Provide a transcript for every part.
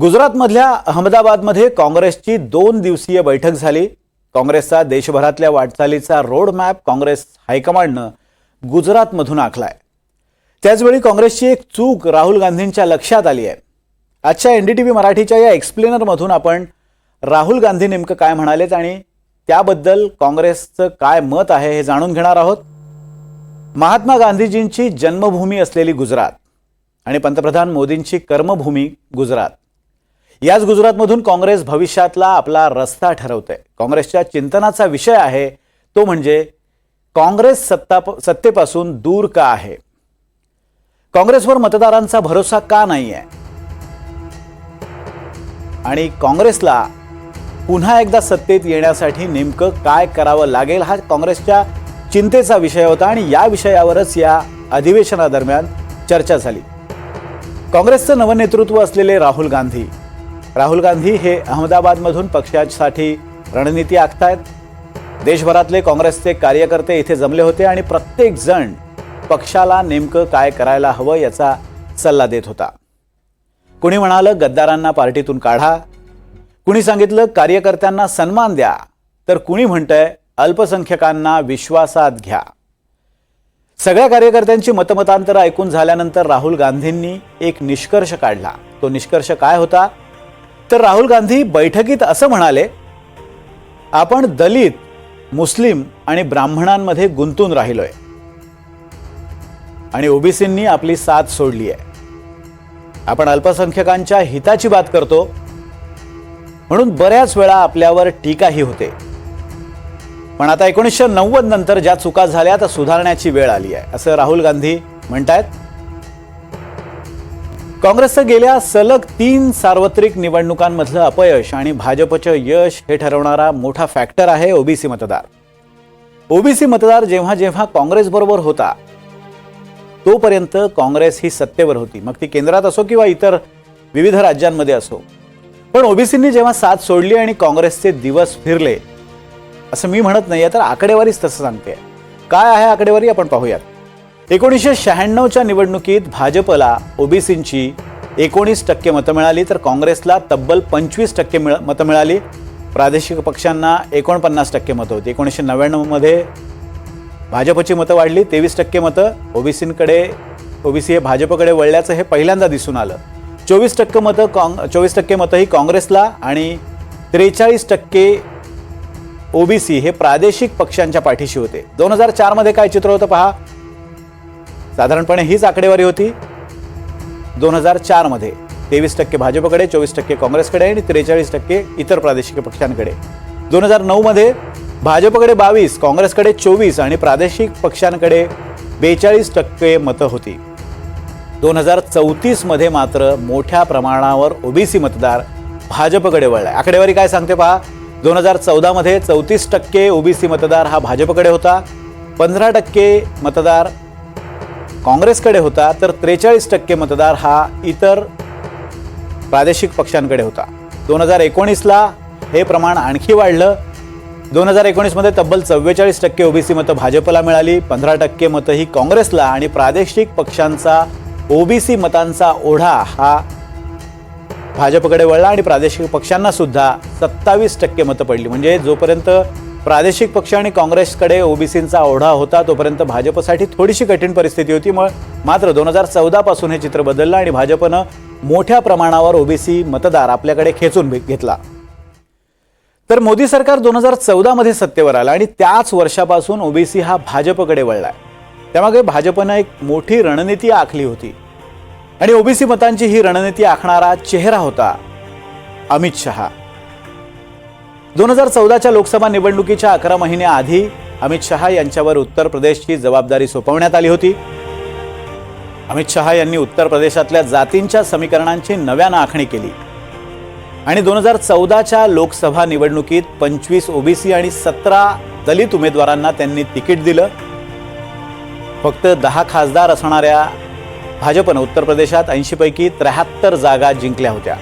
गुजरातमधल्या अहमदाबादमध्ये काँग्रेसची दोन दिवसीय बैठक झाली. काँग्रेसचा देशभरातल्या वाटचालीचा रोड मॅप काँग्रेस हायकमांडनं गुजरातमधून आखलाय. त्याचवेळी काँग्रेसची एक चूक राहुल गांधींच्या लक्षात आली आहे. आजच्या एन डी टी व्ही मराठीच्या या एक्सप्लेनरमधून आपण राहुल गांधी नेमकं काय म्हणालेत आणि त्याबद्दल काँग्रेसचं काय मत आहे हे जाणून घेणार आहोत. महात्मा गांधीजींची जन्मभूमी असलेली गुजरात आणि पंतप्रधान मोदींची कर्मभूमी गुजरात. याच गुजरातमधून काँग्रेस भविष्यातला आपला रस्ता ठरवतंय काँग्रेसच्या चिंतनाचा विषय आहे तो म्हणजे काँग्रेस सत्ता सत्तेपासून दूर का आहे? काँग्रेसवर मतदारांचा भरोसा का नाही आहे आणि काँग्रेसला पुन्हा एकदा सत्तेत येण्यासाठी नेमकं काय करावं लागेल हा काँग्रेसच्या चिंतेचा विषय होता आणि या विषयावरच या अधिवेशनादरम्यान चर्चा झाली. काँग्रेसचं नवनेतृत्व असलेले राहुल गांधी राहुल गांधी हे अहमदाबादमधून पक्षासाठी रणनीती आखतायत. देशभरातले काँग्रेसचे कार्यकर्ते इथे जमले होते आणि प्रत्येक जण पक्षाला नेमकं काय करायला हवं याचा सल्ला देत होता. कुणी म्हणालं गद्दारांना पार्टीतून काढा. कुणी सांगितलं कार्यकर्त्यांना सन्मान द्या. तर कुणी म्हणतंय अल्पसंख्यकांना विश्वासात घ्या. सगळ्या कार्यकर्त्यांची मतमतांतर ऐकून झाल्यानंतर राहुल गांधींनी एक निष्कर्ष काढला. तो निष्कर्ष काय होता? तर राहुल गांधी बैठकीत असं म्हणाले आपण दलित मुस्लिम आणि ब्राह्मणांमध्ये गुंतून राहिलोय. आणि ओबीसींनी आपली साथ सोडली आहे आपण अल्पसंख्यकांच्या हिताची बात करतो. म्हणून बऱ्याच वेळा आपल्यावर टीकाही होते. पण आता एकोणीसशे नव्वद नंतर ज्या चुका झाल्या त्या सुधारण्याची वेळ आली आहे असं राहुल गांधी म्हणतायत. काँग्रेसचं गेल्या सलग तीन सार्वत्रिक निवडणुकांमधलं अपयश आणि भाजपचं यश हे ठरवणारा मोठा फॅक्टर आहे ओबीसी मतदार. ओबीसी मतदार जेव्हा जेव्हा काँग्रेसबरोबर होता तोपर्यंत काँग्रेस ही सत्तेवर होती. मग ती केंद्रात असो किंवा इतर विविध राज्यांमध्ये असो. पण ओबीसींनी जेव्हा साथ सोडली आणि काँग्रेसचे दिवस फिरले असं मी म्हणत नाहीये तर आकडेवारीच तसं सांगते काय आहे आकडेवारी? आपण पाहूयात. एकोणीसशे शहाण्णवच्या निवडणुकीत भाजपला ओबीसींची एकोणीस टक्के मतं मिळाली तर काँग्रेसला तब्बल पंचवीस टक्के मिळ मतं मिळाली. प्रादेशिक पक्षांना एकोणपन्नास टक्के मतं होती. एकोणीसशे नव्याण्णवमध्ये भाजपची मतं वाढली तेवीस टक्के मतं ओबीसींकडे ओबीसी हे भाजपकडे वळल्याचं हे पहिल्यांदा दिसून आलं. चोवीस टक्के मतं काँग चोवीस टक्के मतं ही काँग्रेसला आणि त्रेचाळीस टक्के ओबीसी हे प्रादेशिक पक्षांच्या पाठीशी होते. दोन हजार चारमध्ये काय चित्र होतं पहा? साधारणपणे हीच आकडेवारी होती. दोन हजार चारमध्ये तेवीस टक्के भाजपकडे चोवीस टक्के काँग्रेसकडे आणि त्रेचाळीस टक्के इतर प्रादेशिक पक्षांकडे. दोन हजार नऊमध्ये भाजपकडे बावीस काँग्रेसकडे चोवीस आणि प्रादेशिक पक्षांकडे बेचाळीस टक्के मतं होती. दोन हजार चौतीसमध्ये मात्र मोठ्या प्रमाणावर ओबीसी मतदार भाजपकडे वळला. आकडेवारी काय सांगते पहा. दोन हजार चौदामध्ये चौतीस टक्के ओबीसी मतदार हा भाजपकडे होता. पंधरा टक्के मतदार काँग्रेसकडे होता तर त्रेचाळीस टक्के मतदार हा इतर प्रादेशिक पक्षांकडे होता. दोन हजार एकोणीसला हे प्रमाण आणखी वाढलं. दोन हजार एकोणीसमध्ये तब्बल चव्वेचाळीस टक्के ओबीसी मतं भाजपला मिळाली पंधरा टक्के मतं ही काँग्रेसला आणि प्रादेशिक पक्षांचा ओबीसी मतांचा ओढा हा भाजपकडे वळला आणि प्रादेशिक पक्षांना सुद्धा सत्तावीस टक्के मतं पडली. म्हणजे जोपर्यंत प्रादेशिक पक्ष आणि काँग्रेसकडे ओबीसींचा ओढा होता तोपर्यंत भाजपसाठी थोडीशी कठीण परिस्थिती होती. मग मात्र दोन हजार चौदापासून हे चित्र बदललं आणि भाजपनं मोठ्या प्रमाणावर ओबीसी मतदार आपल्याकडे खेचून घेतला. तर मोदी सरकार दोन हजार चौदामध्ये सत्तेवर आलं आणि त्याच वर्षापासून ओबीसी हा भाजपकडे वळलाय. त्यामागे भाजपनं एक मोठी रणनीती आखली होती. आणि ओबीसी मतांची ही रणनीती आखणारा चेहरा होता अमित शहा. दोन हजार चौदाच्या लोकसभा निवडणुकीच्या अकरा महिन्याआधी अमित शहा यांच्यावर उत्तर प्रदेशची जबाबदारी सोपवण्यात आली होती. अमित शहा यांनी उत्तर प्रदेशातल्या जातींच्या समीकरणांची नव्यानं आखणी केली. आणि दोन हजार चौदाच्या लोकसभा निवडणुकीत पंचवीस ओबीसी आणि सतरा दलित उमेदवारांना त्यांनी तिकीट दिलं. फक्त दहा खासदार असणाऱ्या भाजपनं उत्तर प्रदेशात ऐंशीपैकी त्र्याहत्तर जागा जिंकल्या होत्या.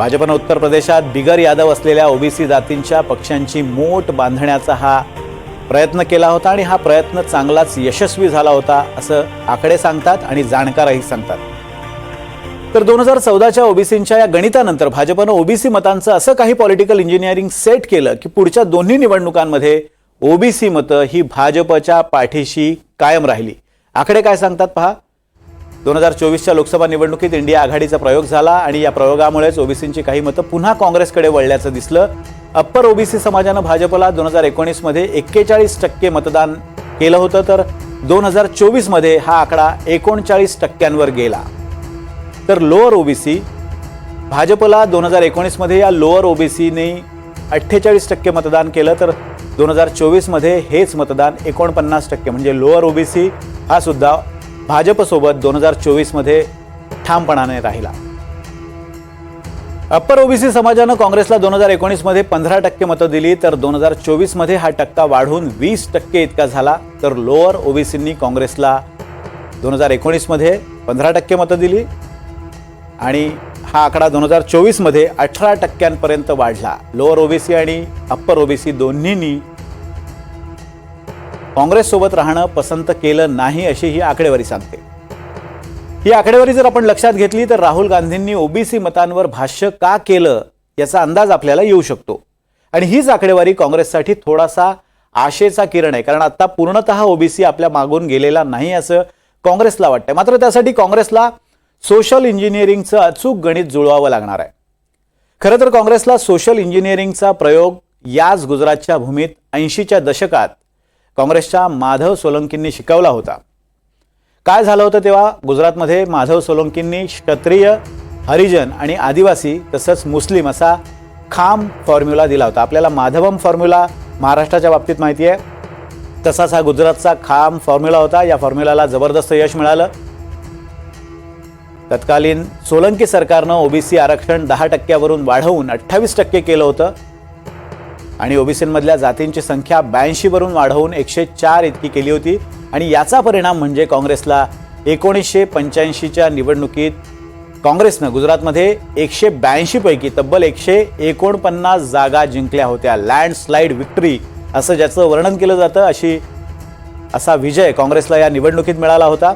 भाजपनं उत्तर प्रदेशात बिगर यादव असलेल्या ओबीसी जातींच्या पक्षांची मोठ बांधण्याचा हा प्रयत्न केला होता आणि हा प्रयत्न चांगलाच यशस्वी झाला होता असं आकडे सांगतात आणि जाणकारही सांगतात. तर दोन हजार चौदाच्या ओबीसींच्या या गणितानंतर भाजपनं ओबीसी मतांचं असं काही पॉलिटिकल इंजिनिअरिंग सेट केलं की पुढच्या दोन्ही निवडणुकांमध्ये ओबीसी मतं ही भाजपच्या पाठीशी कायम राहिली. आकडे काय सांगतात पहा? दोन हजार चोवीसच्या लोकसभा निवडणुकीत इंडिया आघाडीचा प्रयोग झाला आणि या प्रयोगामुळेच ओबीसींची काही मतं पुन्हा काँग्रेसकडे वळल्याचं दिसलं. अप्पर ओबीसी समाजानं भाजपला दोन हजार एकोणीसमध्ये एक्केचाळीस टक्के मतदान केलं होतं तर दोन हजार चोवीसमध्ये हा आकडा एकोणचाळीस टक्क्यांवर गेला. तर लोअर ओबीसी भाजपला दोन हजार एकोणीसमध्ये या लोअर ओबीसीने अठ्ठेचाळीस टक्के मतदान केलं तर दोन हजार चोवीसमध्ये हेच मतदान एकोणपन्नास टक्के म्हणजे लोअर ओबीसी हा सुद्धा भाजपसोबत दोन हजार चोवीसमध्ये ठामपणाने राहिला. अप्पर ओबीसी समाजानं काँग्रेसला दोन हजार एकोणीसमध्ये पंधरा टक्के मतं दिली तर दोन हजार चोवीसमध्ये हा टक्का वाढून वीस टक्के इतका झाला तर लोअर ओबीसींनी काँग्रेसला दोन हजार एकोणीसमध्ये पंधरा टक्के मतं दिली आणि हा आकडा दोन हजार चोवीसमध्ये अठरा टक्क्यांपर्यंत वाढला. लोअर ओबीसी आणि अप्पर ओबीसी दोन्हींनी काँग्रेससोबत राहणं पसंत केलं नाही अशी ही आकडेवारी सांगते. ही आकडेवारी जर आपण लक्षात घेतली तर राहुल गांधींनी ओबीसी मतांवर भाष्य का केलं याचा अंदाज आपल्याला येऊ शकतो. आणि हीच आकडेवारी काँग्रेससाठी थोडासा आशेचा किरण आहे कारण आता पूर्णतः ओबीसी आपल्या मागून गेलेला नाही असं काँग्रेसला वाटतंय. मात्र त्यासाठी काँग्रेसला सोशल इंजिनिअरिंगचं अचूक गणित जुळवावं लागणार आहे. खरं तर काँग्रेसला सोशल इंजिनिअरिंगचा प्रयोग याच गुजरातच्या भूमीत ऐंशीच्या दशकात काँग्रेसच्या माधव सोलंकींनी शिकवला होता. काय झालं होतं तेव्हा? गुजरातमध्ये माधव सोलंकींनी क्षत्रिय हरिजन आणि आदिवासी तसंच मुस्लिम असा खाम फॉर्म्युला दिला होता. आपल्याला माधवम फॉर्म्युला महाराष्ट्राच्या बाबतीत माहिती आहे. तसाच हा गुजरातचा खाम फॉर्म्युला होता. या फॉर्म्युलाला जबरदस्त यश मिळालं. तत्कालीन सोलंकी सरकारनं ओबीसी आरक्षण दहा टक्क्यावरून वाढवून अठ्ठावीस टक्के केलं होतं. आणि ओबीसीमधल्या जातींची संख्या ब्याऐंशीवरून वाढवून एकशे चार इतकी केली होती. आणि याचा परिणाम म्हणजे काँग्रेसला एकोणीसशे पंच्याऐंशीच्या निवडणुकीत काँग्रेसनं गुजरातमध्ये एकशे ब्याऐंशीपैकी तब्बल एकशे एकोणपन्नास जागा जिंकल्या होत्या. लँडस्लाईड विक्ट्री असं ज्याचं वर्णन केलं जातं अशी असा विजय काँग्रेसला या निवडणुकीत मिळाला होता.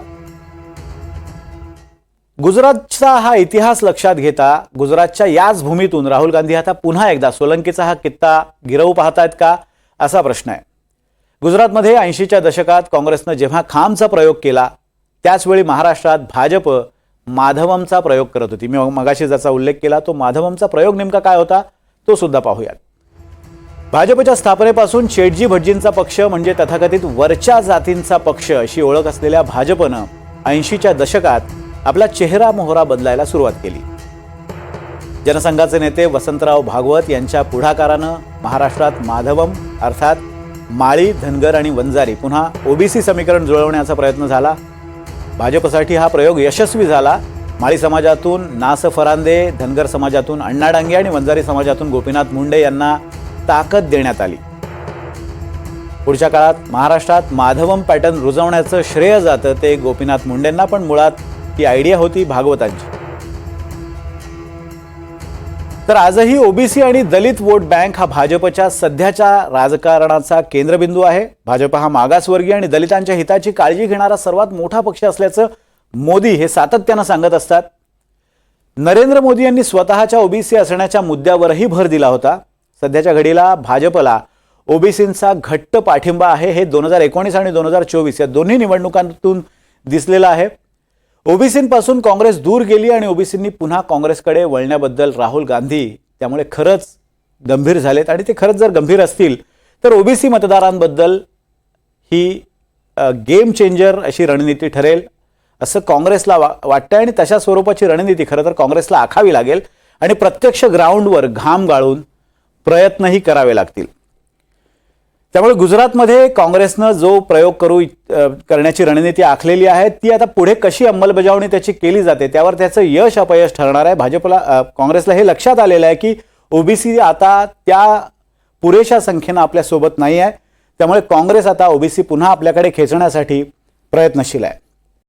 गुजरातचा हा इतिहास लक्षात घेता गुजरातच्या याच भूमीतून राहुल गांधी आता पुन्हा एकदा सोलंकीचा हा कित्ता गिरवू पाहतायत का असा प्रश्न आहे. गुजरातमध्ये ऐंशीच्या दशकात काँग्रेसनं जेव्हा खामचा प्रयोग केला त्याचवेळी महाराष्ट्रात भाजप माधवमचा प्रयोग करत होती. मी मगाशी ज्याचा उल्लेख केला तो माधवमचा प्रयोग नेमका काय होता तो सुद्धा पाहूयात. भाजपच्या स्थापनेपासून शेटजी भटजींचा पक्ष म्हणजे तथाकथित वरच्या जातींचा पक्ष अशी ओळख असलेल्या भाजपनं ऐंशीच्या दशकात आपला चेहरा मोहरा बदलायला सुरुवात केली. जनसंघाचे नेते वसंतराव भागवत यांच्या पुढाकारानं महाराष्ट्रात माधवम अर्थात माळी धनगर आणि वंजारी पुन्हा ओबीसी समीकरण जुळवण्याचा प्रयत्न झाला. भाजपसाठी हा प्रयोग यशस्वी झाला. माळी समाजातून नास फरांदे धनगर समाजातून अण्णा डांगे आणि वंजारी समाजातून गोपीनाथ मुंडे यांना ताकद देण्यात आली. पुढच्या काळात महाराष्ट्रात माधवम पॅटर्न रुजवण्याचं श्रेय जातं ते गोपीनाथ मुंडेंना पण मुळात ती आयडिया होती भागवतांची. तर आजही ओबीसी आणि दलित वोट बँक हा भाजपच्या सध्याच्या राजकारणाचा केंद्रबिंदू आहे. भाजप हा मागासवर्गीय आणि दलितांच्या हिताची काळजी घेणारा सर्वात मोठा पक्ष असल्याचं मोदी हे सातत्यानं सांगत असतात. नरेंद्र मोदी यांनी स्वतःच्या ओबीसी असण्याच्या मुद्द्यावरही भर दिला होता. सध्याच्या घडीला भाजपला ओबीसींचा घट्ट पाठिंबा आहे हे दोन हजार एकोणीस आणि दोन हजार चोवीस या दोन्ही निवडणुकांतून दिसलेलं आहे. ओबीसींपासून काँग्रेस दूर गेली आणि ओबीसींनी पुन्हा काँग्रेसकडे वळण्याबद्दल राहुल गांधी त्यामुळे खरंच गंभीर झालेत. आणि ते खरंच जर गंभीर असतील तर ओबीसी मतदारांबद्दल ही गेम चेंजर अशी रणनीती ठरेल असं काँग्रेसला वा वाटतंय. आणि तशा स्वरूपाची रणनीती खरं तर काँग्रेसला आखावी लागेल. आणि प्रत्यक्ष ग्राउंडवर घाम गाळून प्रयत्नही करावे लागतील. त्यामुळे गुजरातमध्ये काँग्रेसनं जो प्रयोग करू करण्याची रणनीती आखलेली आहे. ती आता पुढे कशी अंमलबजावणी त्याची केली जाते त्यावर त्याचं यश अपयश ठरणार आहे. भाजपला काँग्रेसला हे लक्षात आलेलं आहे की ओबीसी आता त्या पुरेशा संख्येनं आपल्यासोबत नाही आहे. त्यामुळे काँग्रेस आता ओबीसी पुन्हा आपल्याकडे खेचण्यासाठी प्रयत्नशील आहे.